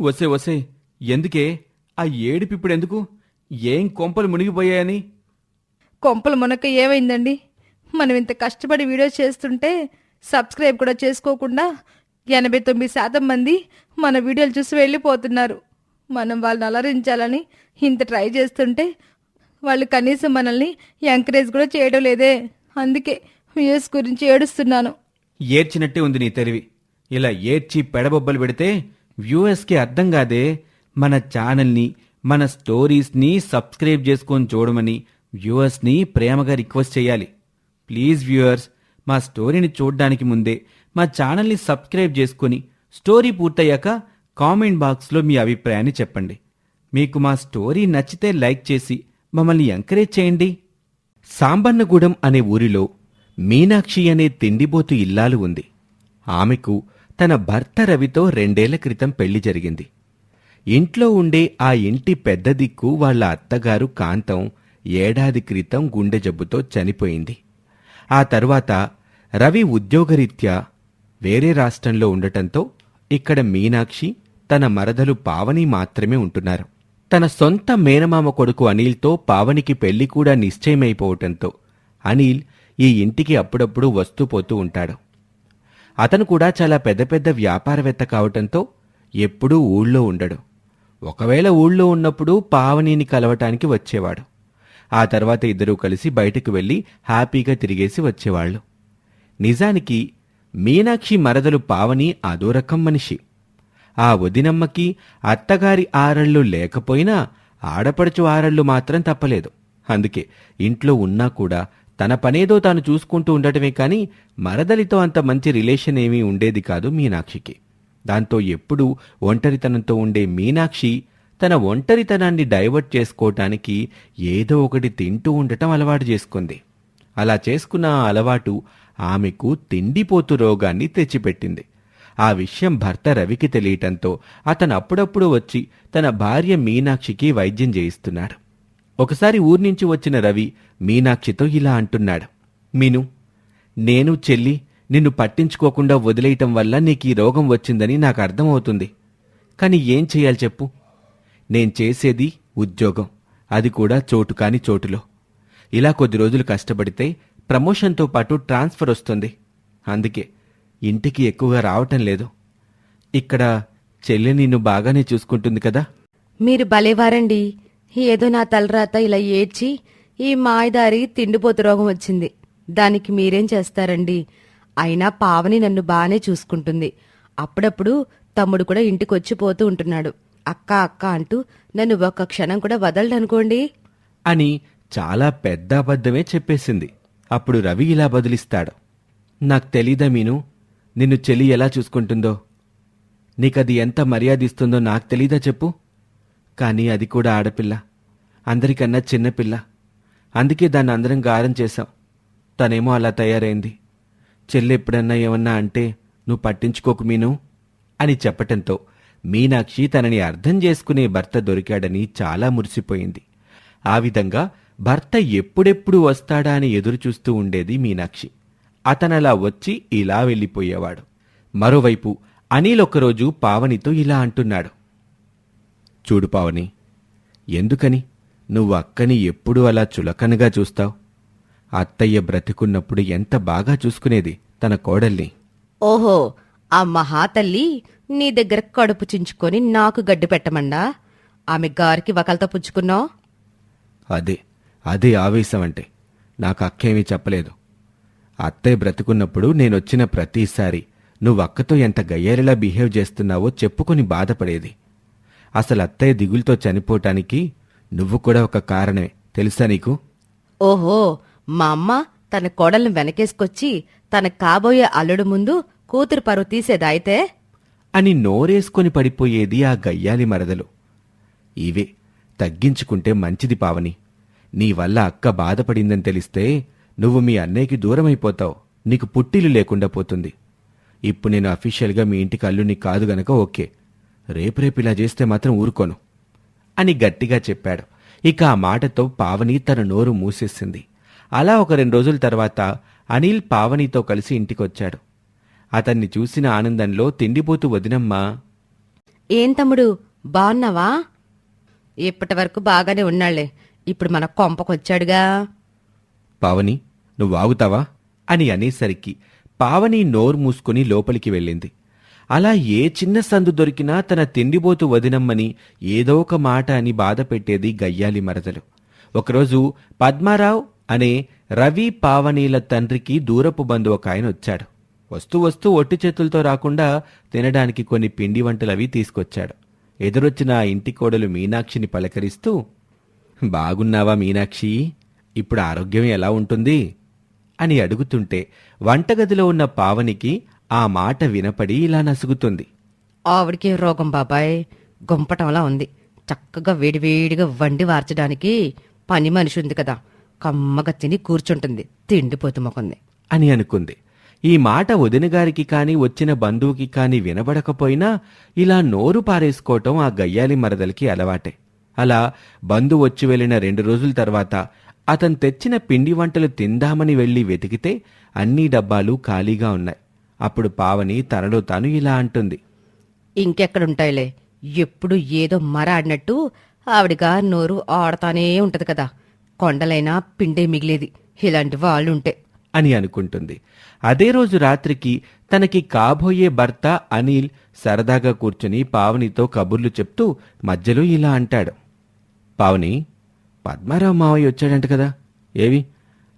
వసే వసే ఎందుకే? ఆ ఏడుపిప్పుడు ఎందుకు? ఏం కొంపలు మునిగిపోయాయని? కొంపలు మునక ఏమైందండి? మనం ఇంత కష్టపడి వీడియోస్ చేస్తుంటే సబ్స్క్రైబ్ కూడా చేసుకోకుండా ఎనభై తొమ్మిది శాతం మంది మన వీడియోలు చూసి వెళ్ళిపోతున్నారు. మనం వాళ్ళని అలరించాలని ఇంత ట్రై చేస్తుంటే వాళ్ళు కనీసం మనల్ని ఎంకరేజ్ కూడా చేయడం లేదే. అందుకే వ్యూస్ గురించి ఏడుస్తున్నాను. ఏడ్చినట్టే ఉంది నీ తెలివి. ఇలా ఏడ్చి పెడబొబ్బలు పెడితే వ్యూఎస్కి అర్థం కాదే మన ఛానల్ని మన స్టోరీస్ని సబ్స్క్రైబ్ చేసుకొని చూడమని వ్యూవర్స్ని ప్రేమగా రిక్వెస్ట్ చేయాలి. ప్లీజ్ వ్యూవర్స్ మా స్టోరీని చూడడానికి ముందే మా ఛానల్ని సబ్స్క్రైబ్ చేసుకొని స్టోరీ పూర్తయ్యాక కామెంట్ బాక్స్లో మీ అభిప్రాయాన్ని చెప్పండి. మీకు మా స్టోరీ నచ్చితే లైక్ చేసి మమ్మల్ని ఎంకరేజ్ చేయండి. సాంబన్నగూడెం అనే ఊరిలో మీనాక్షి అనే తిండిబోతు ఇల్లాలు ఉంది. ఆమెకు తన భర్త రవితో రెండేళ్ళ క్రితం పెళ్ళి జరిగింది. ఇంట్లో ఉండే ఆ ఇంటి పెద్ద దిక్కు వాళ్ళ అత్తగారు కాంతం ఏడాది క్రితం గుండె జబ్బుతో చనిపోయింది. ఆ తర్వాత రవి ఉద్యోగరీత్యా వేరే రాష్ట్రంలో ఉండటంతో ఇక్కడ మీనాక్షి తన మరదలు పావని మాత్రమే ఉంటున్నారు. తన సొంత మేనమామ కొడుకు అనిల్తో పావనికి పెళ్ళి కూడా నిశ్చయమైపోవటంతో అనిల్ ఈ ఇంటికి అప్పుడప్పుడు వస్తూ పోతూ ఉంటాడు. అతను కూడా చాలా పెద్ద పెద్ద వ్యాపారవేత్త కావటంతో ఎప్పుడూ ఊళ్ళో ఉండడు. ఒకవేళ ఊళ్ళో ఉన్నప్పుడు పావనిని కలవటానికి వచ్చేవాడు. ఆ తర్వాత ఇద్దరూ కలిసి బయటకు వెళ్ళి హ్యాపీగా తిరిగేసి వచ్చేవాళ్ళు. నిజానికి మీనాక్షి మరదలు పావని అదో రకం మనిషి. ఆ వదినమ్మకి అత్తగారి ఆరళ్ళు లేకపోయినా ఆడపడుచు ఆరళ్ళు మాత్రం తప్పలేదు. అందుకే ఇంట్లో ఉన్నా కూడా తన పనేదో తాను చూసుకుంటూ ఉండటమే కాని మరదలితో అంత మంచి రిలేషన్ ఏమీ ఉండేది కాదు మీనాక్షికి. దాంతో ఎప్పుడూ ఒంటరితనంతో ఉండే మీనాక్షి తన ఒంటరితనాన్ని డైవర్ట్ చేసుకోవటానికి ఏదో ఒకటి తింటూ ఉండటం అలవాటు చేసుకుంది. అలా చేసుకున్న ఆ అలవాటు ఆమెకు తిండిపోతు రోగాన్ని తెచ్చిపెట్టింది. ఆ విషయం భర్త రవికి తెలియటంతో అతను అప్పుడప్పుడు వచ్చి తన భార్య మీనాక్షికి వైద్యం చేయిస్తున్నాడు. ఒకసారి ఊర్నుంచి వచ్చిన రవి మీనాక్షితో ఇలా అంటున్నాడు. మీను నేను చెల్లి నిన్ను పట్టించుకోకుండా వదిలేయటం వల్ల నీకు ఈ రోగం వచ్చిందని నాకు అర్థమవుతుంది. కానీ ఏం చెయ్యాలి చెప్పు. నేను చేసేది ఉద్యోగం. అది కూడా చోటు కాని చోటులో. ఇలా కొద్ది రోజులు కష్టపడితే ప్రమోషన్తో పాటు ట్రాన్స్ఫర్ వస్తుంది. అందుకే ఇంటికి ఎక్కువగా రావటం లేదు. ఇక్కడ చెల్లి నిన్ను బాగానే చూసుకుంటుంది కదా. మీరు భలేవారండి. ఏదో నా తలరాత ఇలా ఏడ్చి ఈ మాయదారి తిండిపోతు రోగం వచ్చింది. దానికి మీరేం చేస్తారండి? అయినా పావని నన్ను బానే చూసుకుంటుంది. అప్పుడప్పుడు తమ్ముడు కూడా ఇంటికొచ్చి పోతూ ఉంటున్నాడు. అక్క అక్క అంటూ నన్ను ఒక్క క్షణం కూడా వదలడనుకోండి. అని చాలా పెద్ద అబద్ధమే చెప్పేసింది. అప్పుడు రవి ఇలా బదిలిస్తాడు. నాకు తెలీదా మీను? నిన్ను చెలి ఎలా చూసుకుంటుందో? నీకది ఎంత మర్యాదిస్తుందో నాకు తెలీదా చెప్పు. కానీ అది కూడా ఆడపిల్ల. అందరికన్నా చిన్నపిల్ల అందుకే దాన్ని అందరం గారం చేశాం. తనేమో అలా తయారైంది. చెల్లి ఎప్పుడన్నా ఏమన్నా అంటే నువ్వు పట్టించుకోకు మీను అని చెప్పటంతో మీనాక్షి తనని అర్థం చేసుకునే భర్త దొరికాడని చాలా మురిసిపోయింది. ఆ విధంగా భర్త ఎప్పుడెప్పుడు వస్తాడా అని ఎదురుచూస్తూ ఉండేది మీనాక్షి. అతనలా వచ్చి ఇలా వెళ్ళిపోయేవాడు. మరోవైపు అనిల్ ఒకరోజు పావనితో ఇలా అంటున్నాడు. చూడు పావని ఎందుకని? నువ్వు అక్కని ఎప్పుడూ అలా చులకనగా చూస్తావు? అత్తయ్య బ్రతికున్నప్పుడు ఎంత బాగా చూసుకునేది తన కోడల్ని. ఓహో ఆ మహాతల్లి నీ దగ్గర కడుపు చించుకొని నాకు గడ్డి పెట్టమండా? ఆమె గారికి వకలతో పుచ్చుకున్నావు? అదే అదే ఆవేశం అంటే నాకు అక్కేమీ చెప్పలేదు. అత్తయ్య బ్రతుకున్నప్పుడు నేనొచ్చిన ప్రతిసారి నువ్వు అక్కతో ఎంత గయ్యారిలా బిహేవ్ చేస్తున్నావో చెప్పుకొని బాధపడేది. అసలు అత్తయ్య దిగులుతో చనిపోవటానికి నువ్వు కూడా ఒక కారణమే. తెలుసా నీకు? ఓహో మా అమ్మ తన కోడల్ని వెనకేసుకొచ్చి తన కాబోయే అల్లుడు ముందు కూతురు పరువు తీసేదా అయితే? అని నోరేసుకొని పడిపోయేది ఆ గయ్యాలి మరదలు. ఇవే తగ్గించుకుంటే మంచిది పావని. నీ వల్ల అక్క బాధపడిందని తెలిస్తే నువ్వు మీ అన్నయ్యకి దూరమైపోతావు. నీకు పుట్టిల్లు లేకుండా పోతుంది. ఇప్పుడు నేను అఫీషియల్గా మీ ఇంటికి అల్లుని కాదు గనక ఓకే. రేపు ఇలా చేస్తే మాత్రం ఊరుకోను అని గట్టిగా చెప్పాడు. ఇక ఆ మాటతో పావని తన నోరు మూసేసింది. అలా ఒక రెండు రోజుల తర్వాత అనిల్ పావనితో కలిసి ఇంటికొచ్చాడు. అతన్ని చూసిన ఆనందంలో తిండిపోతూ వదినమ్మ. ఏం తమ్ముడు బాగున్నావా? ఇప్పటి వరకు బాగానే ఉన్నాళ్ళే. ఇప్పుడు మన కొంపకొచ్చాడుగా. పావని నువ్వు ఆగుతావా? అని అనేసరికి పావని నోరు మూసుకుని లోపలికి వెళ్ళింది. అలా ఏ చిన్న సందు దొరికినా తన తిండిబోతు వదినమ్మని ఏదో ఒక మాట అని బాధ పెట్టేది గయ్యాలి మరదలు. ఒకరోజు పద్మారావు అనే రవి పావనీల తండ్రికి దూరపు బంధు ఒక ఆయన వచ్చాడు. వస్తూ వస్తూ ఒట్టి చేతులతో రాకుండా తినడానికి కొన్ని పిండి వంటలవి తీసుకొచ్చాడు. ఎదురొచ్చిన ఇంటి కోడలు మీనాక్షిని పలకరిస్తూ బాగున్నావా మీనాక్షి? ఇప్పుడు ఆరోగ్యం ఎలా ఉంటుంది? అని అడుగుతుంటే వంటగదిలో ఉన్న పావనికి ఆ మాట వినపడి ఇలా నసుగుతుంది. ఆవిడికి రోగం బాబాయ్ గుంపటంలా ఉంది. చక్కగా వేడివేడిగా వండి వార్చడానికి పని మనిషి ఉంది కదా. కమ్మగా తిని కూర్చుంటుంది. తిండిపోతు మొకంది అని అనుకుంది. ఈ మాట వదినగారికి కాని వచ్చిన బంధువుకి కాని వినబడకపోయినా ఇలా నోరు పారేసుకోవటం ఆ గయ్యాలి మరదలికి అలవాటే. అలా బంధు వచ్చి వెళ్ళిన రెండు రోజుల తర్వాత అతను తెచ్చిన పిండి వంటలు తిందామని వెళ్ళి వెతికితే అన్ని డబ్బాలు ఖాళీగా ఉన్నాయి. అప్పుడు పావని తనలో తాను ఇలా అంటుంది. ఇంకెక్కడుంటాయిలే? ఎప్పుడు ఏదో మర ఆడినట్టు ఆవిడగా నోరు ఆడతానే ఉంటది కదా. కొండలైనా పిండే మిగిలేది. ఇలాంటి వాళ్ళుంటే. అని అనుకుంటుంది. అదే రోజు రాత్రికి తనకి కాబోయే భర్త అనిల్ సరదాగా కూర్చుని పావనితో కబుర్లు చెప్తూ మధ్యలో ఇలా అంటాడు. పావని పద్మారావు మావయ్య వచ్చాడంట కదా. ఏవి?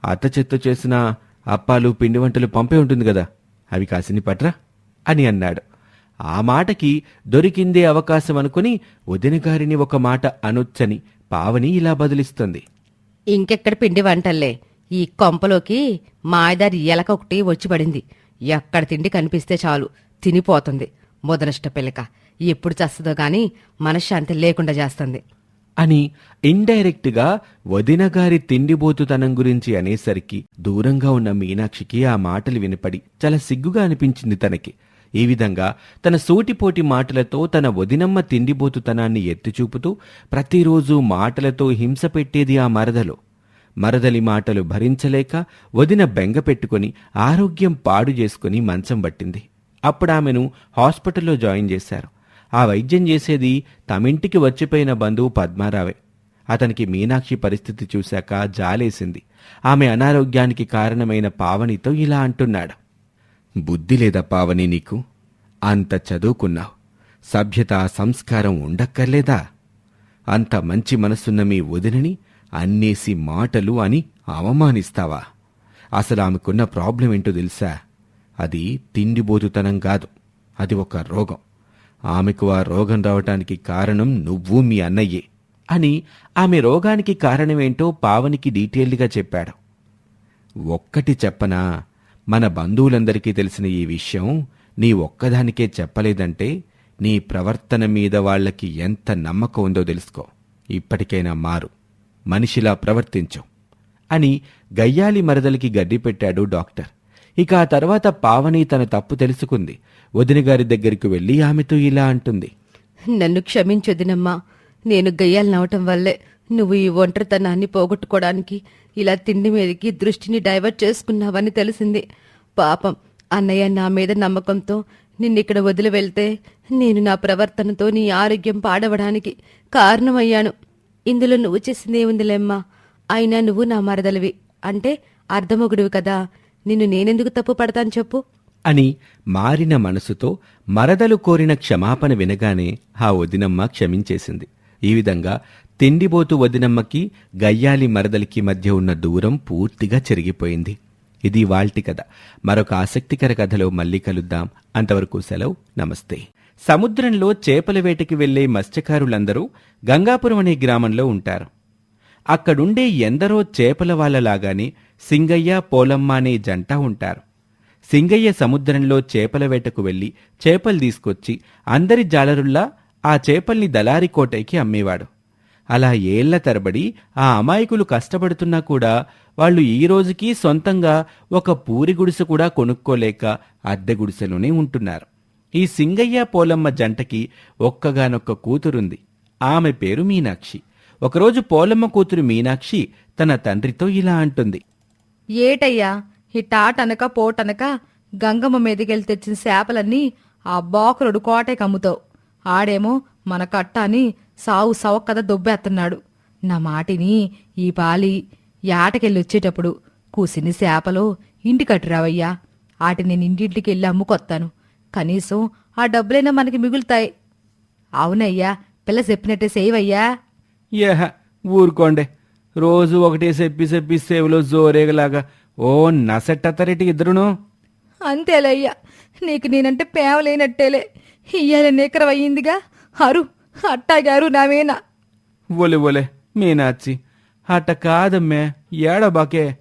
అత్త చెత్త చేసిన అప్పాలు పిండి వంటలు పంపే ఉంటుంది కదా. అవి కాసిని పట్రా అని అన్నాడు. ఆ మాటకి దొరికిందే అవకాశం అనుకుని వదినగారిని ఒక మాట అనొచ్చని పావని ఇలా బదిలిస్తుంది. ఇంకెక్కడ పిండి వంటల్లే. ఈ కొంపలోకి మాయదారి ఎలక ఒకటి వచ్చి పడింది. ఎక్కడ తిండి కనిపిస్తే చాలు తినిపోతుంది. ముదనష్ట పిల్లక ఎప్పుడు చస్తుందో గాని మనశ్శాంతి లేకుండా చేస్తుంది. అని ఇండైరెక్ట్గా వదినగారి తిండిబోతుతనం గురించి అనేసరికి దూరంగా ఉన్న మీనాక్షికి ఆ మాటలు వినపడి చాలా సిగ్గుగా అనిపించింది తనకి. ఈ విధంగా తన సోటిపోటి మాటలతో తన వదినమ్మ తిండిబోతుతనాన్ని ఎత్తిచూపుతూ ప్రతిరోజు మాటలతో హింస పెట్టేది ఆ మరదలు. మరదలి మాటలు భరించలేక వదిన బెంగ పెట్టుకుని ఆరోగ్యం పాడు చేసుకుని మంచం పట్టింది. అప్పుడు ఆమెను హాస్పిటల్లో జాయిన్ చేశారు. ఆ వైద్యం చేసేది తమింటికి వచ్చిపోయిన బంధువు పద్మారావే. అతనికి మీనాక్షి పరిస్థితి చూశాక జాలేసింది. ఆమె అనారోగ్యానికి కారణమైన పావనితో ఇలా అంటున్నాడు. బుద్ధి లేదా పావని నీకు? అంత చదువుకున్నావు. సభ్యత సంస్కారం ఉండక్కర్లేదా? అంత మంచి మనసున్న మీ వదినని అన్నేసి మాటలు అని అవమానిస్తావా? అసలు ఆమెకున్న ప్రాబ్లం ఏంటో తెలుసా? అది తిండిబోతుతనం కాదు. అది ఒక రోగం. ఆమెకు ఆ రోగం రావటానికి కారణం నువ్వు మీ అన్నయ్యే అని ఆమె రోగానికి కారణమేంటో పావనికి డీటెయిల్డ్గా చెప్పాడు. ఒక్కటి చెప్పనా మన బంధువులందరికీ తెలిసిన ఈ విషయం నీ ఒక్కదానికే చెప్పలేదంటే నీ ప్రవర్తన మీద వాళ్ళకి ఎంత నమ్మకం ఉందో తెలుసుకో. ఇప్పటికైనా మారు మనిషిలా ప్రవర్తించు అని గయ్యాలి మరదలికి గడ్డి పెట్టాడు డాక్టర్. ఇక ఆ తర్వాత పావని తన తప్పు తెలుసుకుంది. వదిన గారి దగ్గరికి వెళ్ళి ఆమెతో ఇలా అంటుంది. నన్ను క్షమించొదినమ్మా. నేను గయ్యాలు నవ్వటం వల్లే నువ్వు ఈ ఒంటరితనాన్ని పోగొట్టుకోవడానికి ఇలా తిండి మీదకి దృష్టిని డైవర్ట్ చేసుకున్నావని తెలిసింది. పాపం అన్నయ్య నా మీద నమ్మకంతో నిన్నిక్కడ వదిలి వెళ్తే నేను నా ప్రవర్తనతో నీ ఆరోగ్యం పాడవడానికి కారణమయ్యాను. ఇందులో నువ్వు చేసిందేముందిలేమ్మా? అయినా నువ్వు నా మరదలివి. అంటే అర్ధమొగుడివి కదా. నిన్ను నేనెందుకు తప్పు పడతాను చెప్పు. అని మారిన మనసుతో మరదలు కోరిన క్షమాపణ వినగానే ఆ వదినమ్మ క్షమించేసింది. ఈ విధంగా తిండిబోతు వదినమ్మకి గయ్యాలి మరదలికి మధ్య ఉన్న దూరం పూర్తిగా చెరిగిపోయింది. ఇది వాల్టి కథ. మరొక ఆసక్తికర కథలో మళ్ళీ కలుద్దాం. అంతవరకు సెలవు. నమస్తే. సముద్రంలో చేపల వేటకి వెళ్ళే మత్స్యకారులందరూ గంగాపురం అనే గ్రామంలో ఉంటారు. అక్కడుండే ఎందరో చేపల వాళ్ళలాగానే సింగయ్య పోలమ్మ అనే జంట ఉంటారు. సింగయ్య సముద్రంలో చేపల వేటకు వెళ్ళి చేపలు తీసుకొచ్చి అందరి జాలరుల్లా ఆ చేపల్ని దళారి కోటైకి అమ్మేవాడు. అలా ఏళ్ళ తరబడి ఆ అమాయకులు కష్టపడుతున్నా కూడా వాళ్ళు ఈ రోజుకి సొంతంగా ఒక పూరి గుడిసె కూడా కొనుక్కోలేక అద్దె గుడిసెలోనే ఉంటున్నారు. ఈ సింగయ్య పోలమ్మ జంటకి ఒక్కగానొక్క కూతురుంది. ఆమె పేరు మీనాక్షి. ఒకరోజు పోలమ్మ కూతురు మీనాక్షి తన తండ్రితో ఇలా అంటుంది. ఏటయ్యా? ఈ టాటనక పోటనక గంగమ్మ మీదకెళ్ళి తెచ్చిన చేపలన్నీ ఆ బాకురుడు కోటకి అమ్ముతావు. ఆడేమో మన కట్టాని సావు సవక్కద దొబ్బేస్తున్నాడు నా మాటిని ఈ పాలి యాటకెళ్ళి వచ్చేటప్పుడు కూసిని చేపలు ఇంటికట్టురావయ్యా ఆటి నేను ఇంటింటికి వెళ్ళి అమ్ముకొత్తాను. కనీసం ఆ డబ్బులైనా మనకి మిగులుతాయి. అవునయ్యా పిల్ల చెప్పినట్టే సేవయ్యా ఏహ ఊరుకోండే. రోజు ఒకటే చెప్పి చెప్పి సేవలో జోరేగలాగా. ఓ నసెట్టతరేటి ఇద్దరును. అంతేలయ్యా నీకు నేనంటే పేవలేనట్టేలే. ఇయ్యాల నికరం అయ్యిందిగా. అరు అట్టాగారు నావేనా. ఒలే ఒలే మీనాచి అట్ట కాదమ్మే ఏడబాకే.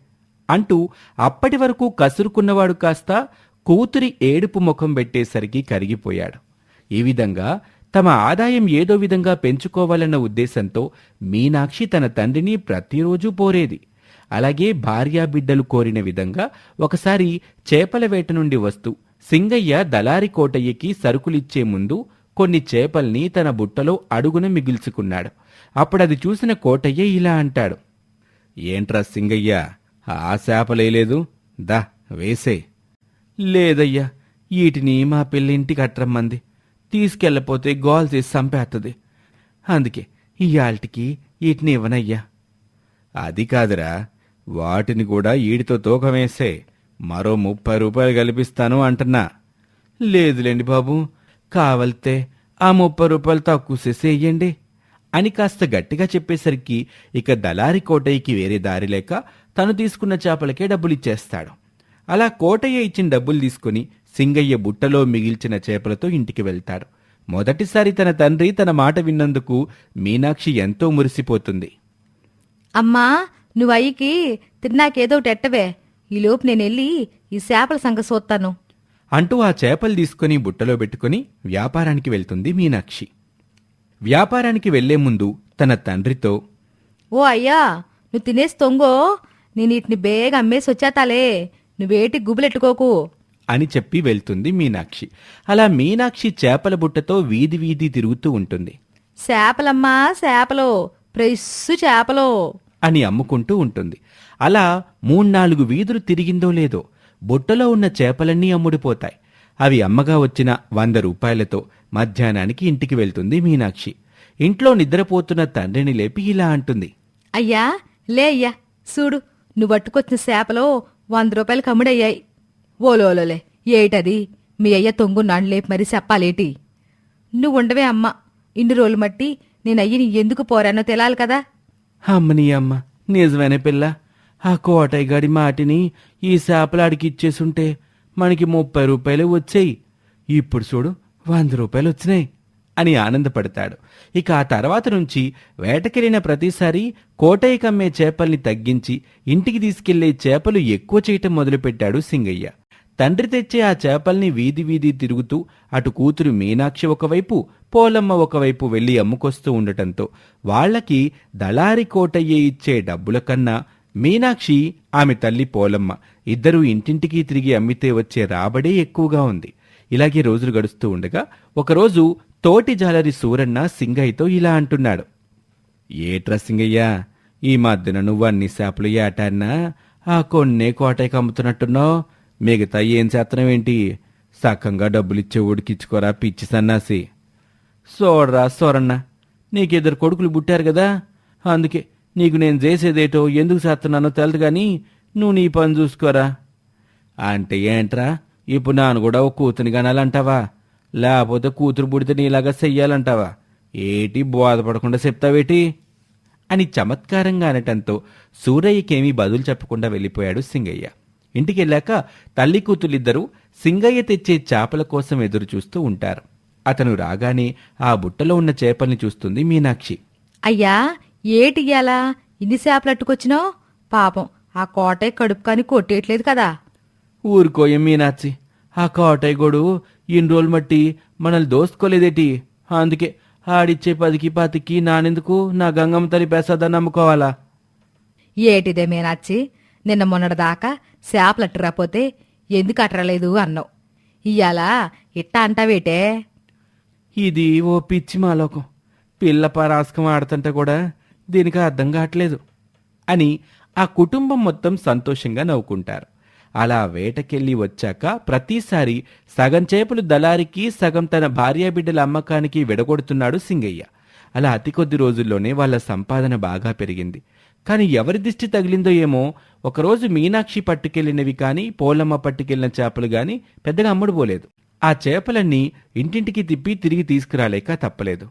అంటూ అప్పటి వరకు కసురుకున్నవాడు కాస్త కూతురి ఏడుపు ముఖం పెట్టేసరికి కరిగిపోయాడు. ఈ విధంగా తమ ఆదాయం ఏదో విధంగా పెంచుకోవాలన్న ఉద్దేశంతో మీనాక్షి తన తండ్రిని ప్రతిరోజు పోరేది. అలాగే భార్యా బిడ్డలు కోరిన విధంగా ఒకసారి చేపల వేట నుండి వస్తూ సింగయ్య దళారి కోటయ్యకి సరుకులిచ్చే ముందు కొన్ని చేపల్ని తన బుట్టలో అడుగున మిగిల్చుకున్నాడు. అప్పుడది చూసిన కోటయ్య ఇలా అంటాడు. ఏంట్రా సింగయ్య ఆ చేపలేలేదు దా వేసే. లేదయ్యా వీటిని మా పిల్లింటికి అట్రమ్మంది. తీసుకెళ్ళపోతే గోల్ చేసి చంపేస్తుంది అందుకే ఇయాల్టికి వీటిని ఇవ్వనయ్యా. అది కాదురా. వాటిని కూడా ఈడితో తూకం వేసే మరో ముప్పై రూపాయలు కల్పిస్తాను అంటున్నా. లేదులేండి బాబు కావలితే ఆ ముప్పై రూపాయలు తక్కువ చేసేయండి అని కాస్త గట్టిగా చెప్పేసరికి ఇక దళారి కోటయ్యకి వేరే దారి లేక తను తీసుకున్న చేపలకే డబ్బులిచ్చేస్తాడు. అలా కోటయ్య ఇచ్చిన డబ్బులు తీసుకుని సింగయ్య బుట్టలో మిగిల్చిన చేపలతో ఇంటికి వెళ్తాడు. మొదటిసారి తన తండ్రి తన మాట విన్నందుకు మీనాక్షి ఎంతో మురిసిపోతుంది. అమ్మా నువ్వు అయ్యికి తిన్నాకేదో ఒకటి ఎట్టవే. ఈలోపు నేను వెళ్ళి ఈ చేపల సంగ సోత్తాను. అంటూ ఆ చేపలు తీసుకుని బుట్టలో పెట్టుకుని వ్యాపారానికి వెళ్తుంది మీనాక్షి. వ్యాపారానికి వెళ్ళే ముందు తన తండ్రితో ఓ అయ్యా నువ్వు తినేసి తొంగో. నేను వీటిని బేగా అమ్మేసి వచ్చేతాలే నువ్వేటి గుబులెట్టుకోకు. అని చెప్పి వెళ్తుంది మీనాక్షి. అలా మీనాక్షి చేపల బుట్టతో వీధి వీధి తిరుగుతూ ఉంటుంది. చేపలమ్మా చేపలో ప్రెస్సు చేపలో. అని అమ్ముకుంటూ ఉంటుంది. అలా మూణ్నాలుగు వీధులు తిరిగిందో లేదో బుట్టలో ఉన్న చేపలన్నీ అమ్ముడిపోతాయి. అవి అమ్మగా వచ్చిన వంద రూపాయలతో మధ్యాహ్నానికి ఇంటికి వెళ్తుంది మీనాక్షి. ఇంట్లో నిద్రపోతున్న తండ్రిని లేపి ఇలా అంటుంది. అయ్యా లే అయ్యా చూడు నువ్వు పట్టుకొచ్చిన చేపలో వంద రూపాయలు కమ్ముడయ్యాయి. ఓలోలోలే ఏటది? మీ అయ్య తొంగు నాడు మరి చెప్పాలేటి? నువ్వు ఉండవే అమ్మ ఇన్ని రోజులు మట్టి నేనయ్యని ఎందుకు పోరానో తెలాలి కదా. అమ్మని అమ్మ నిజమేనే పిల్ల. ఆ కోటయ్య గడి మాటిని ఈ చేపలాడికి ఇచ్చేసుంటే మనకి ముప్పై రూపాయలు వచ్చాయి. ఇప్పుడు చూడు వంద రూపాయలు వచ్చినాయి అని ఆనందపడతాడు. ఇక ఆ తర్వాత నుంచి వేటకెళ్ళిన ప్రతిసారి కోటయ్య కమ్మే చేపల్ని తగ్గించి ఇంటికి తీసుకెళ్ళే చేపలు ఎక్కువ చేయటం మొదలుపెట్టాడు సింగయ్య. తండ్రి తెచ్చే ఆ చేపల్ని వీధి వీధి తిరుగుతూ అటు కూతురు మీనాక్షి ఒకవైపు పోలమ్మ ఒకవైపు వెళ్ళి అమ్ముకొస్తూ ఉండటంతో వాళ్ళకి దళారి కోటయ్య ఇచ్చే డబ్బుల కన్నా మీనాక్షి ఆమె తల్లి పోలమ్మ ఇద్దరూ ఇంటింటికి తిరిగి అమ్మితే వచ్చే రాబడే ఎక్కువగా ఉంది. ఇలాగే రోజులు గడుస్తూ ఉండగా ఒకరోజు తోటి జాలరి సూరన్న సింగయ్యతో ఇలా అంటున్నాడు. ఏట్రా సింగయ్యా ఈ మధ్యన నువ్వు అన్ని చేపలు ఏటాన్నా? ఆ కొన్నే కోటయ్యకి అమ్ముతున్నట్టున్నావు? మిగతా ఏం చేస్తున్నావేంటి సక్కంగా డబ్బులిచ్చే ఉడికిచ్చుకోరా పిచ్చి సన్నాసి. సోడరా సోరన్న నీకిద్దరు కొడుకులు పుట్టారు కదా అందుకే నీకు నేను చేసేదేటో ఎందుకు చేస్తున్నానో తెలదు కానీ నువ్వు నీ పని చూసుకోరా. అంటే ఏంట్రా ఇప్పుడు నాను కూడా ఒక కూతుని కనాలంటావా లేకపోతే కూతురు పుడితే నీలాగా చెయ్యాలంటావా? ఏటి బోధపడకుండా చెప్తావేటి? అని చమత్కారంగా అనటంతో సూరయ్యకేమీ బదులు చెప్పకుండా వెళ్ళిపోయాడు సింగయ్య. ఇంటికెళ్ళాక తల్లి కూతులిద్దరూ సింగయ్య తెచ్చే చేపల కోసం ఎదురు చూస్తూ ఉంటారు. అతను రాగానే ఆ బుట్టలో ఉన్న చేపల్ని చూస్తుంది మీనాక్షి. అయ్యా ఏటియ్యాలా ఇన్ని చేపలు అట్టుకొచ్చినావు? పాపం ఆ కోటయ్య కడుపు కాని కొట్టేయట్లేదు కదా. ఊరుకోయం మీనాచి ఆ కోటయ్య గోడు ఇన్ని రోజులు మట్టి మనల్ని దోసుకోలేదేటి? అందుకే ఆడిచ్చే పదికి పాతికి నానెందుకు నా గంగమ్మ తల్లి ప్రసాదాన్ని నమ్ముకోవాలా ఏటిదే మీనాచ్చి నిన్న మొన్నటిదాకా చేపలు రాపోతే ఎందుకు అట్టరలేదు అన్నావు. ఇయ్యాలా ఇట్టా అంటావేటే? ఇది ఓ పిచ్చి మాలోకం. పిల్ల పరాస్కం ఆడుతుంటే కూడా దీనికి అర్థం కావట్లేదు అని ఆ కుటుంబం మొత్తం సంతోషంగా నవ్వుకుంటారు. అలా వేటకెళ్ళి వచ్చాక ప్రతిసారి సగం చేపలు దళారికి సగం తన భార్యాబిడ్డల అమ్మకానికి విడగొడుతున్నాడు సింగయ్య. అలా అతి కొద్ది రోజుల్లోనే వాళ్ళ సంపాదన బాగా పెరిగింది. కానీ ఎవరి దిష్టి తగిలిందో ఏమో ఒకరోజు మీనాక్షి పట్టుకెళ్ళినవి కానీ పోలమ్మ పట్టుకెళ్ళిన చేపలు గాని పెద్దగా అమ్ముడుపోలేదు ఆ చేపలన్నీ ఇంటింటికి తిప్పి తిరిగి తీసుకురాలేక తప్పలేదు.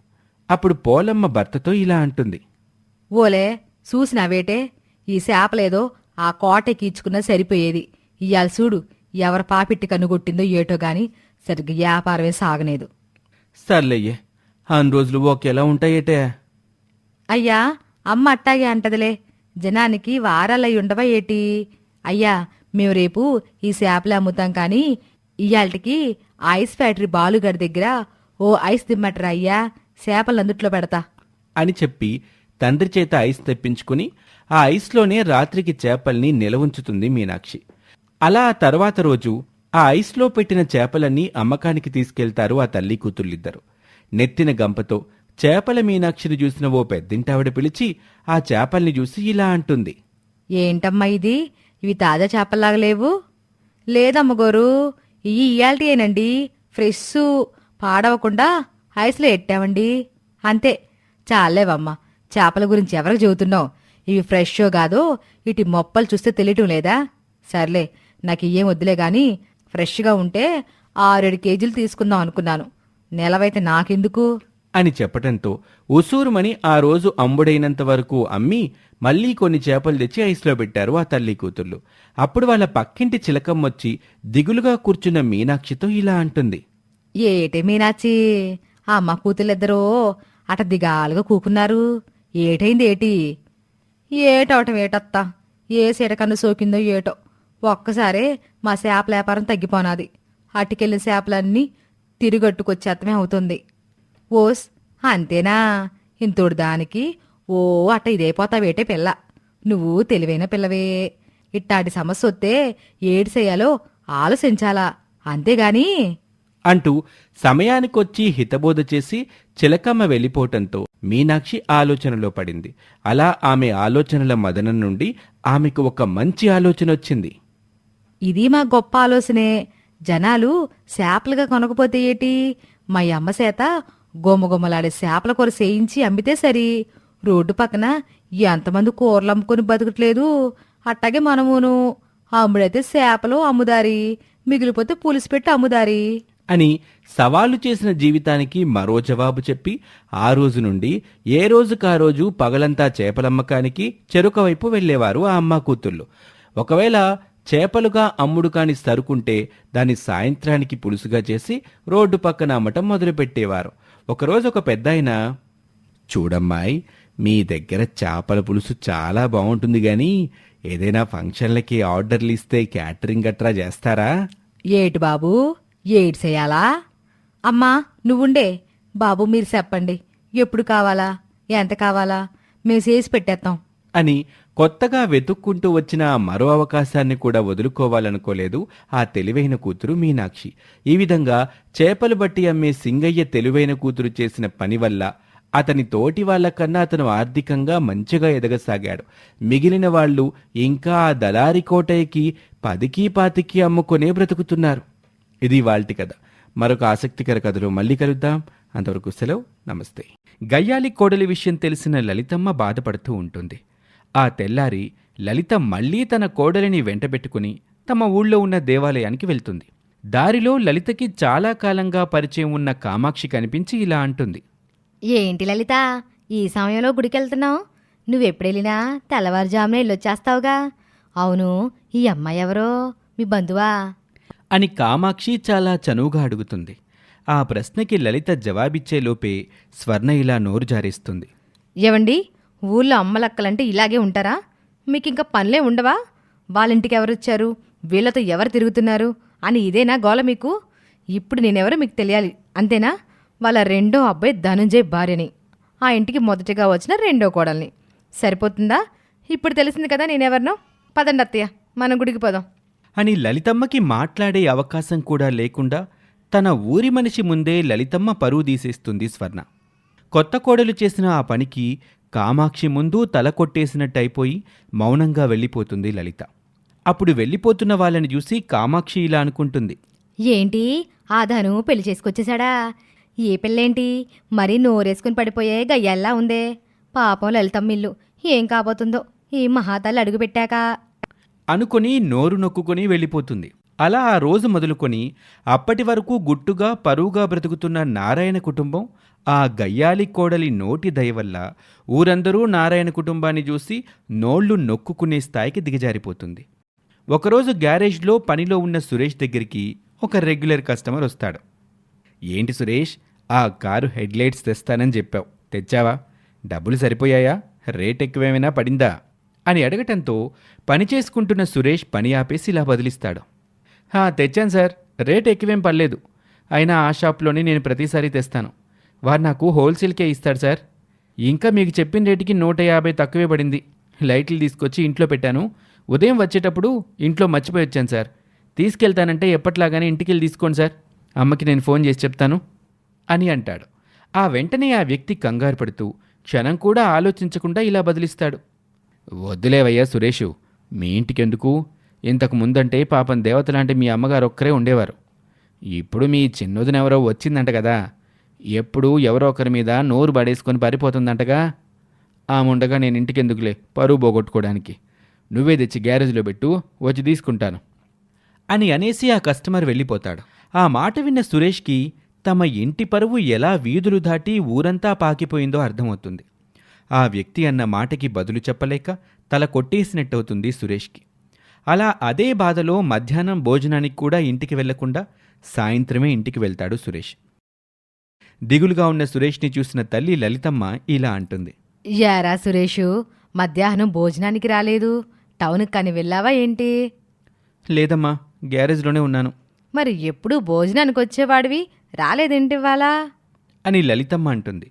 అప్పుడు పోలమ్మ భర్తతో ఇలా అంటుంది. ఓలే చూసినావేటే? ఈ శాపలేదో ఆ కోటకి ఇచ్చుకున్నా సరిపోయేది. ఇయాల చూడు ఎవరి పాపిట్టి కన్నుగొట్టిందో ఏటో గాని సరిగ్గా వ్యాపారమే సాగనేదు. సర్లయ్యే అన్ని రోజులు ఒకేలా ఉంటాయేటే? అయ్యా అమ్మ అట్టాగే అంటదిలే. జనానికి వారాలయ్యి ఉండవా ఏటి? అయ్యా మేము రేపు ఈ చేపలు అమ్ముతాం కానీ ఇయాల్టికి ఐస్ ఫ్యాక్టరీ బాలుగారి దగ్గర ఓ ఐస్ తిమ్మటరా అయ్యా చేపలు అందుట్లో పెడతా. అని చెప్పి తండ్రి చేత ఐస్ తెప్పించుకుని ఆ ఐస్లోనే రాత్రికి చేపల్ని నిలవుంచుతుంది మీనాక్షి. అలా ఆ తర్వాత రోజు ఆ ఐస్లో పెట్టిన చేపలన్నీ అమ్మకానికి తీసుకెళ్తారు ఆ తల్లి కూతుళ్ళిద్దరు. నెత్తిన గంపతో చేపల మీనాక్షిని చూసిన ఓ పెద్దింటావిడ పిలిచి ఆ చేపల్ని చూసి ఇలా అంటుంది. ఏంటమ్మా ఇది? ఇవి తాజా చేపల్లాగా లేవు? లేదమ్మగోరు ఇవి ఇయాల్టియేనండి ఫ్రెష్ పాడవకుండా ఐస్లో ఎట్టామండి? అంతే చాలేవమ్మా. చేపల గురించి ఎవరికి చెబుతున్నావు? ఇవి ఫ్రెషో కాదో ఇటు మొప్పలు చూస్తే తెలియటం లేదా? సర్లే నాకు ఇయ్యేం వద్దులే గాని ఫ్రెష్గా ఉంటే ఆరేడు కేజీలు తీసుకుందాం అనుకున్నాను. నెలవైతే నాకెందుకు? అని చెప్పటంతో ఉసూరుమని ఆ రోజు అంబుడైనంత వరకు అమ్మి మళ్ళీ కొన్ని చేపలు తెచ్చి ఐస్లో పెట్టారు ఆ తల్లి కూతుళ్ళు అప్పుడు వాళ్ళ పక్కింటి చిలకమ్మొచ్చి దిగులుగా కూర్చున్న మీనాక్షితో ఇలా అంటుంది. ఏటే మీనాక్షి ఆ అమ్మ కూతుళ్ళిద్దరూ అట దిగాలుగా కూకున్నారు. ఏటైంది ఏటి? ఏటవటం ఏటత్తా? ఏ సీటకన్ను సోకిందో ఏటో? ఒక్కసారే మా చేపల వ్యాపారం తగ్గిపోనాది. అటుకెళ్ళిన చేపలన్నీ తిరిగట్టుకొచ్చేత్తమే అవుతుంది. ఓస్ అంతేనా? ఇంతోడు దానికి ఓ అట్ట ఇదైపోతావేటే పిల్ల. నువ్వు తెలివైన పిల్లవే. ఇట్టాటి సమస్య వస్తే ఏడు చేయాలో ఆలోచించాలా అంతేగాని? అంటూ సమయానికొచ్చి హితబోధ చేసి చిలకమ్మ వెళ్ళిపోవటంతో మీనాక్షి ఆలోచనలో పడింది. అలా ఆమె ఆలోచనల మదనం నుండి ఆమెకు ఒక మంచి ఆలోచన వచ్చింది. ఇది మా గొప్ప ఆలోచనే. జనాలు చేపలుగా కొనకపోతే ఏటి? మా అమ్మ చేత గొమ్మగొమ్మలాడే చేపల కూర చేయించి అమ్మితే సరి. రోడ్డు పక్కన ఎంతమంది కూరలు అమ్ముకొని బతకట్లేదు. అట్టాగే మనమును. అమ్ముడైతే చేపలు అమ్ముదారి. మిగిలిపోతే పులుసు పెట్టి అమ్ముదారి. అని సవాలు చేసిన జీవితానికి మరో జవాబు చెప్పి ఆ రోజు నుండి ఏ రోజుకా రోజు పగలంతా చేపలమ్మకానికి చెరుక వైపు వెళ్ళేవారు ఆ అమ్మ కూతుళ్ళు. ఒకవేళ చేపలుగా అమ్ముడు కాని సరుకుంటే దాన్ని సాయంత్రానికి పులుసుగా చేసి రోడ్డు పక్కన అమ్మటం మొదలుపెట్టేవారు. ఒకరోజు ఒక పెద్దాయన చూడమ్మాయి మీ దగ్గర చేపల పులుసు చాలా బాగుంటుంది గాని ఏదైనా ఫంక్షన్లకి ఆర్డర్లు ఇస్తే క్యాటరింగ్ గట్రా చేస్తారా? ఏటి బాబు ఏటి చేయాలా? అమ్మా నువ్వుండే బాబు మీరు చెప్పండి ఎప్పుడు కావాలా ఎంత కావాలా మేము చేసి పెట్టేస్తాం అని కొత్తగా వెతుక్కుంటూ వచ్చిన మరో అవకాశాన్ని కూడా వదులుకోవాలనుకోలేదు ఆ తెలివైన కూతురు మీనాక్షి. ఈ విధంగా చేపలు బట్టి అమ్మే సింగయ్య తెలివైన కూతురు చేసిన పని వల్ల అతని తోటి వాళ్ళకన్నా అతను ఆర్థికంగా మంచిగా ఎదగసాగాడు. మిగిలిన వాళ్ళు ఇంకా ఆ దళారి కోటయ్యకి పదికి పాతికి అమ్ముకునే బ్రతుకుతున్నారు. ఇది వాళ్ళటి కథ. మరొక ఆసక్తికర కథలో మళ్ళీ కలుద్దాం. అంతవరకు సెలవు. నమస్తే. గయ్యాలి కోడలి విషయం తెలిసిన లలితమ్మ బాధపడుతూ ఉంటుంది. ఆ తెల్లారి లలిత మళ్ళీ తన కోడలిని వెంటబెట్టుకుని తమ ఊళ్ళో ఉన్న దేవాలయానికి వెళ్తుంది. దారిలో లలితకి చాలా కాలంగా పరిచయం ఉన్న కామాక్షి కనిపించి ఇలా అంటుంది. ఏంటి లలిత? ఈ సమయంలో గుడికెళ్తున్నావు? నువ్వెప్పుడెళ్ళినా తెల్లవారుజామున వెళ్ళొచ్చేస్తావుగా అవును ఈ అమ్మాయి ఎవరో? మీ బంధువా? అని కామాక్షి చాలా చనువుగా అడుగుతుంది. ఆ ప్రశ్నకి లలిత జవాబిచ్చేలోపే స్వర్ణ ఇలా నోరు జారేస్తుంది. ఏవండి? ఊళ్ళో అమ్మలక్కలంటే ఇలాగే ఉంటారా? మీకు ఇంకా పనులే ఉండవా? వాళ్ళింటికి ఎవరొచ్చారు వీళ్ళతో ఎవరు తిరుగుతున్నారు? అని ఇదేనా గోల మీకు? ఇప్పుడు నేనెవరో మీకు తెలియాలి అంతేనా? వాళ్ళ రెండో అబ్బాయి ధనుంజయ్ భార్యని. ఆ ఇంటికి మొదటిగా వచ్చిన రెండో కోడల్ని. సరిపోతుందా? ఇప్పుడు తెలిసింది కదా నేనెవరినో? పదండి అత్తయ్య మనం గుడికి పోదాం. అని లలితమ్మకి మాట్లాడే అవకాశం కూడా లేకుండా తన ఊరి మనిషి ముందే లలితమ్మ పరువు తీసేస్తుంది స్వర్ణ. కొత్త కోడలు చేసిన ఆ పనికి కామాక్షి ముందు తల కొట్టేసినట్టయిపోయి మౌనంగా వెళ్ళిపోతుంది లలిత. అప్పుడు వెళ్ళిపోతున్న వాళ్ళని చూసి కామాక్షి ఇలా అనుకుంటుంది. ఏంటి? ఆ ధను పెళ్ళి చేసుకొచ్చేసాడా ఏ పెళ్ళేంటి? మరీ నోరేసుకుని పడిపోయే గయ్యల్లా ఉందే. పాపం లలితమ్మిల్లు ఏం కాబోతుందో? ఈ మహాతల్లి అడుగు పెట్టాక అనుకొని నోరు నొక్కుకొని వెళ్ళిపోతుంది. అలా ఆ రోజు మొదలుకొని అప్పటి వరకు గుట్టుగా పరువుగా బ్రతుకుతున్న నారాయణ కుటుంబం ఆ గయ్యాలి కోడలి నోటి దయ వల్ల ఊరందరూ నారాయణ కుటుంబాన్ని చూసి నోళ్ళు నొక్కుకునే స్థాయికి దిగజారిపోతుంది. ఒకరోజు గ్యారేజ్లో పనిలో ఉన్న సురేష్ దగ్గరికి ఒక రెగ్యులర్ కస్టమర్ వస్తాడు. ఏంటి సురేష్ ఆ కారు హెడ్లైట్స్ తెస్తానని చెప్పావు. తెచ్చావా? డబ్బులు సరిపోయాయా? రేట్ ఎక్కువేమైనా పడిందా? అని అడగటంతో పని చేసుకుంటున్న సురేష్ పని ఆపేసి ఇలా బదిలిస్తాడు తెచ్చాను సార్. రేట్ ఎక్కువేం పర్లేదు. అయినా ఆ షాప్లోనే నేను ప్రతిసారి తెస్తాను. వారు నాకు హోల్సేల్కే ఇస్తాడు సార్. ఇంకా మీకు చెప్పిన రేటుకి నూట యాభై తక్కువే పడింది. లైట్లు తీసుకొచ్చి ఇంట్లో పెట్టాను. ఉదయం వచ్చేటప్పుడు ఇంట్లో మర్చిపోయి వచ్చాను సార్. తీసుకెళ్తానంటే ఎప్పట్లాగానే ఇంటికి వెళ్ళి తీసుకోండి సార్. అమ్మకి నేను ఫోన్ చేసి చెప్తాను అని అంటాడు. ఆ వెంటనే ఆ వ్యక్తి కంగారు పడుతూ క్షణం కూడా ఆలోచించకుండా ఇలా బదిలిస్తాడు. వద్దులేవయ్యా సురేషు మీ ఇంటికెందుకు? ఇంతకు ముందంటే పాపం దేవతలాంటి మీ అమ్మగారు ఒక్కరే ఉండేవారు. ఇప్పుడు మీ చిన్నదినెవరో వచ్చిందంట కదా. ఎప్పుడూ ఎవరో ఒకరి మీద నోరు పడేసుకొని పారిపోతుందంటగా. ఆముండగా నేను ఇంటికెందుకులే? పరువు పోగొట్టుకోవడానికి నువ్వే తెచ్చి గ్యారేజ్లో పెట్టు వచ్చి తీసుకుంటాను. అని అనేసి ఆ కస్టమర్ వెళ్ళిపోతాడు. ఆ మాట విన్న సురేష్కి తమ ఇంటి పరువు ఎలా వీధులు దాటి ఊరంతా పాకిపోయిందో అర్థమవుతుంది. ఆ వ్యక్తి అన్న మాటకి బదులు చెప్పలేక తల కొట్టేసినట్టవుతుంది సురేష్కి. అలా అదే బాధలో మధ్యాహ్నం భోజనానికి కూడా ఇంటికి వెళ్ళకుండా సాయంత్రమే ఇంటికి వెళ్తాడు సురేష్. దిగులుగా ఉన్న సురేష్ని చూసిన తల్లి లలితమ్మ ఇలా అంటుంది. యారా సురేషు మధ్యాహ్నం భోజనానికి రాలేదు. టౌన్కి కానీ వెళ్ళావా ఏంటి? లేదమ్మా గ్యారేజ్లోనే ఉన్నాను. మరి ఎప్పుడు భోజనానికి వచ్చేవాడివి? రాలేదేంటి ఇవాళ? అని లలితమ్మ అంటుంది.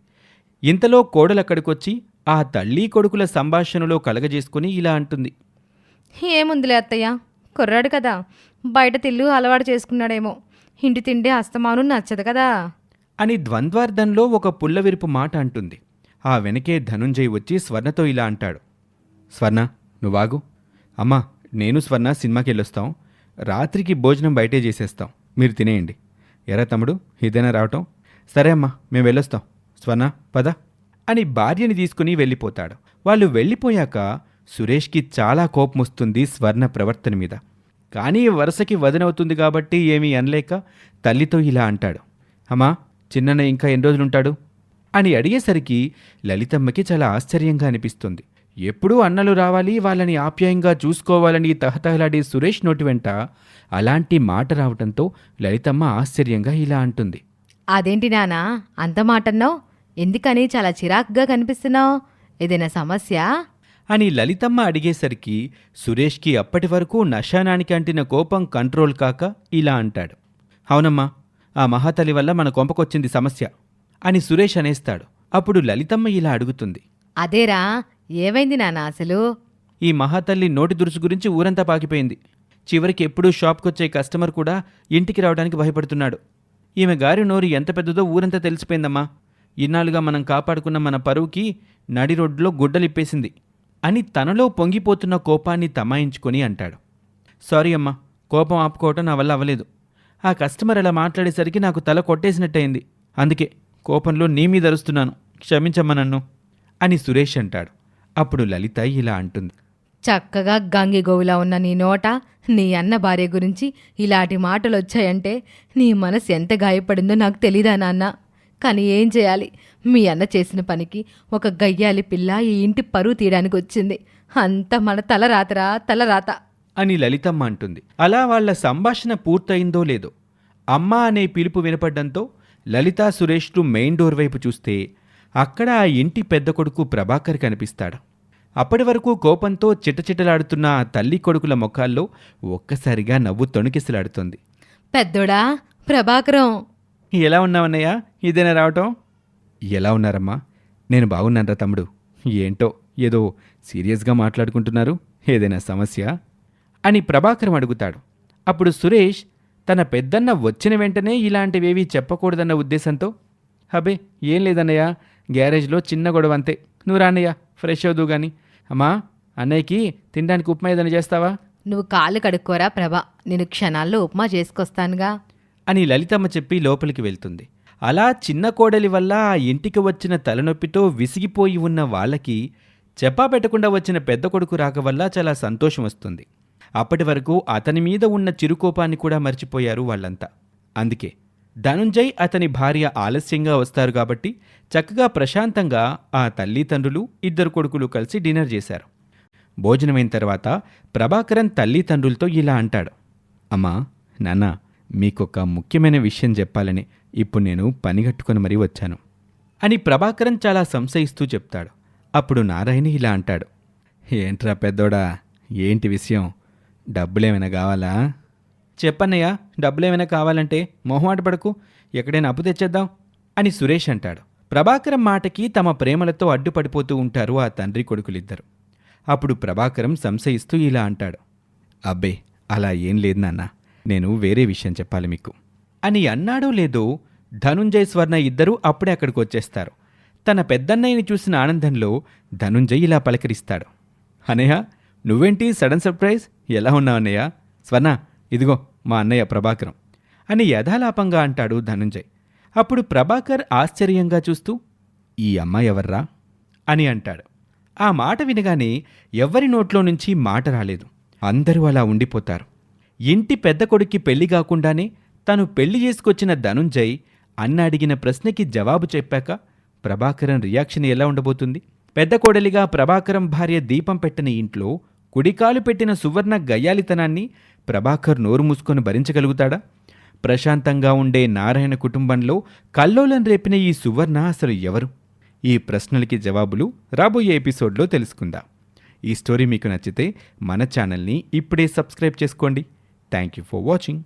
ఇంతలో కోడలక్కడికొచ్చి ఆ తల్లి కొడుకుల సంభాషణలో కలగజేసుకుని ఇలా అంటుంది. ఏముందిలే అత్తయ్య? కుర్రాడు కదా. బయట తిల్లు అలవాటు చేసుకున్నాడేమో. ఇంటి తిండి అస్తమాను నచ్చదు కదా. అని ద్వంద్వార్థంలో ఒక పుల్లవిరుపు మాట అంటుంది. ఆ వెనకే ధనుంజయ్ వచ్చి స్వర్ణతో ఇలా అంటాడు. స్వర్ణ నువ్వాగు అమ్మా నేను స్వర్ణ సినిమాకి వెళ్ళొస్తాం రాత్రికి భోజనం బయటే చేసేస్తాం. మీరు తినేయండి. ఎరా తమ్ముడు ఇదేనా రావటం? సరే అమ్మా మేము వెళ్ళొస్తాం. స్వర్ణ పద. అని భార్యని తీసుకుని వెళ్ళిపోతాడు. వాళ్ళు వెళ్ళిపోయాక సురేష్కి చాలా కోపం వస్తుంది స్వర్ణ ప్రవర్తన మీద. కానీ వరుసకి వదనవుతుంది కాబట్టి ఏమీ అనలేక తల్లితో ఇలా అంటాడు. అమ్మా చిన్నన్న ఇంకా ఎన్ని రోజులుంటాడు? అని అడిగేసరికి లలితమ్మకి చాలా ఆశ్చర్యంగా అనిపిస్తుంది. ఎప్పుడూ అన్నలు రావాలి వాళ్ళని ఆప్యాయంగా చూసుకోవాలని తహతహలాడే సురేష్ నోటి వెంట అలాంటి మాట రావటంతో లలితమ్మ ఆశ్చర్యంగా ఇలా అంటుంది. అదేంటి నానా అంత మాటన్నావు? ఎందుకని చాలా చిరాకుగా కనిపిస్తున్నావు? ఏదైనా సమస్య? అని లలితమ్మ అడిగేసరికి సురేష్కి అప్పటి వరకు నశానానికి అంటిన కోపం కంట్రోల్ కాక ఇలా అంటాడు. అవునమ్మా ఆ మహాతలి వల్ల మన కొంపకొచ్చింది సమస్య అని సురేష్ అనేస్తాడు. అప్పుడు లలితమ్మ ఇలా అడుగుతుంది. అదేరా ఏమైంది నాన్న అసలు? ఈ మహాతల్లి నోటి దురుసు గురించి ఊరంతా పాకిపోయింది. చివరికి ఎప్పుడూ షాప్కొచ్చే కస్టమర్ కూడా ఇంటికి రావడానికి భయపడుతున్నాడు. ఈమె గారి నోరు ఎంత పెద్దదో ఊరంతా తెలిసిపోయిందమ్మా. ఇన్నాళ్ళుగా మనం కాపాడుకున్న మన పరువుకి నడి రోడ్లో గుడ్డలిప్పేసింది. అని తనలో పొంగిపోతున్న కోపాన్ని తమాయించుకొని అంటాడు. సారీ అమ్మా కోపం ఆపుకోవటం నా వల్ల అవ్వలేదు. ఆ కస్టమర్ అలా మాట్లాడేసరికి నాకు తల కొట్టేసినట్టయింది. అందుకే కోపంలో నీ మీద అరుస్తున్నాను. క్షమించమ్మ నన్ను అని సురేష్ అంటాడు. అప్పుడు లలిత ఇలా అంటుంది. చక్కగా గంగిగోవులా ఉన్న నీ నోట నీ అన్న భార్య గురించి ఇలాంటి మాటలు వచ్చాయంటే నీ మనసు ఎంత గాయపడిందో నాకు తెలీదా నాన్న. కానీ ఏం చేయాలి? మీ అన్న చేసిన పనికి ఒక గయ్యాలి పిల్ల ఈ ఇంటి పరువు తీయడానికి వచ్చింది. అంత మన తల రాతరా తల రాత. అని లలితమ్మ అంటుంది. అలా వాళ్ళ సంభాషణ పూర్తయిందో లేదో అమ్మ అనే పిలుపు వినపడ్డంతో లలితా సురేష్లు మెయిన్ డోర్ వైపు చూస్తే అక్కడ ఆ ఇంటి పెద్ద కొడుకు ప్రభాకర్ కనిపిస్తాడు. అప్పటి వరకు కోపంతో చిటచిటలాడుతున్న ఆ తల్లి కొడుకుల ముఖాల్లో ఒక్కసారిగా నవ్వు తొణికిసలాడుతుంది. పెద్దోడా ప్రభాకరం. ఎలా ఉన్నావన్నయ్య? ఇదేనా రావటం? ఎలా ఉన్నారమ్మా? నేను బాగున్నానరా తమ్ముడు. ఏంటో ఏదో సీరియస్గా మాట్లాడుకుంటున్నారు? ఏదైనా సమస్య? అని ప్రభాకరం అడుగుతాడు. అప్పుడు సురేష్ తన పెద్దన్న వచ్చిన వెంటనే ఇలాంటివేవీ చెప్పకూడదన్న ఉద్దేశంతో హబే ఏం లేదన్నయ్య గ్యారేజ్లో చిన్న గొడవ అంతే. నువ్వు రాన్నయ్య ఫ్రెష్ అవుదు గాని. అమ్మా అన్నయ్యకి తినడానికి ఉప్మా ఏదైనా చేస్తావా? నువ్వు కాళ్ళు కడుక్కోరా ప్రభా నేను క్షణాల్లో ఉప్మా చేసుకొస్తానుగా. అని లలితమ్మ చెప్పి లోపలికి వెళ్తుంది. అలా చిన్న కోడలి వల్ల ఆ ఇంటికి వచ్చిన తలనొప్పితో విసిగిపోయి ఉన్న వాళ్ళకి చెప్పా పెట్టకుండా వచ్చిన పెద్ద కొడుకు రాక వల్ల చాలా సంతోషం వస్తుంది. అప్పటి వరకు అతని మీద ఉన్న చిరుకోపాన్ని కూడా మర్చిపోయారు వాళ్ళంతా. అందుకే ధనుంజయ్ అతని భార్య ఆలస్యంగా వస్తారు కాబట్టి చక్కగా ప్రశాంతంగా ఆ తల్లిదండ్రులు ఇద్దరు కొడుకులు కలిసి డిన్నర్ చేశారు. భోజనమైన తర్వాత ప్రభాకరన్ తల్లిదండ్రులతో ఇలా అంటాడు. అమ్మా నాన్న మీకొక ముఖ్యమైన విషయం చెప్పాలని ఇప్పుడు నేను పనిగట్టుకొని మరీ వచ్చాను. అని ప్రభాకరన్ చాలా సంశయిస్తూ చెప్తాడు. అప్పుడు నారాయణ ఇలా అంటాడు. ఏంట్రా పెద్దోడా ఏంటి విషయం? డబ్బులేమైనా కావాలా? చెప్పన్నయ్యా డబ్బులేమైనా కావాలంటే మొహమాట పడకు. ఎక్కడైనా అప్పు తెచ్చేద్దాం. అని సురేష్ అంటాడు. ప్రభాకరం మాటకి తమ ప్రేమలతో అడ్డుపడిపోతూ ఉంటారు ఆ తండ్రి కొడుకులిద్దరు. అప్పుడు ప్రభాకరం సంశయిస్తూ ఇలా అంటాడు. అబ్బే అలా ఏం లేదు నాన్న. నేను వేరే విషయం చెప్పాలి మీకు. అని అన్నాడో లేదో ధనుంజయ్ స్వర్ణ ఇద్దరూ అప్పుడే అక్కడికి వచ్చేస్తారు. తన పెద్దన్నయ్యని చూసిన ఆనందంలో ధనుంజయ్ ఇలా పలకరిస్తాడు. అనయ్య నువ్వేంటి సడన్ సర్ప్రైజ్? ఎలా ఉన్నావు అన్నయ్య? స్వర్ణ ఇదిగో మా అన్నయ్య ప్రభాకరం అని యథాలాపంగా అంటాడు ధనుంజయ్. అప్పుడు ప్రభాకర్ ఆశ్చర్యంగా చూస్తూ ఈ అమ్మాయి ఎవర్రా? అని అంటాడు. ఆ మాట వినగానే ఎవ్వరి నోట్లో నుంచి మాట రాలేదు. అందరూ అలా ఉండిపోతారు. ఇంటి పెద్ద కొడుక్కి పెళ్ళి కాకుండానే తను పెళ్ళి చేసుకొచ్చిన ధనుంజయ్ అన్న అడిగిన ప్రశ్నకి జవాబు చెప్పాక ప్రభాకరన్ రియాక్షన్ ఎలా ఉండబోతుంది? పెద్ద కోడలిగా ప్రభాకరం భార్య దీపం పెట్టిన ఇంట్లో కుడికాలు పెట్టిన సువర్ణ గయ్యాలితనాన్ని ప్రభాకర్ నోరు మూసుకొని భరించగలుగుతాడా? ప్రశాంతంగా ఉండే నారాయణ కుటుంబంలో కల్లోలం రేపిన ఈ సువర్ణ అసలు ఎవరు? ఈ ప్రశ్నలకి జవాబులు రాబోయే ఎపిసోడ్లో తెలుసుకుందాం. ఈ స్టోరీ మీకు నచ్చితే మన ఛానల్ని ఇప్పుడే సబ్స్క్రైబ్ చేసుకోండి. Thank you for watching.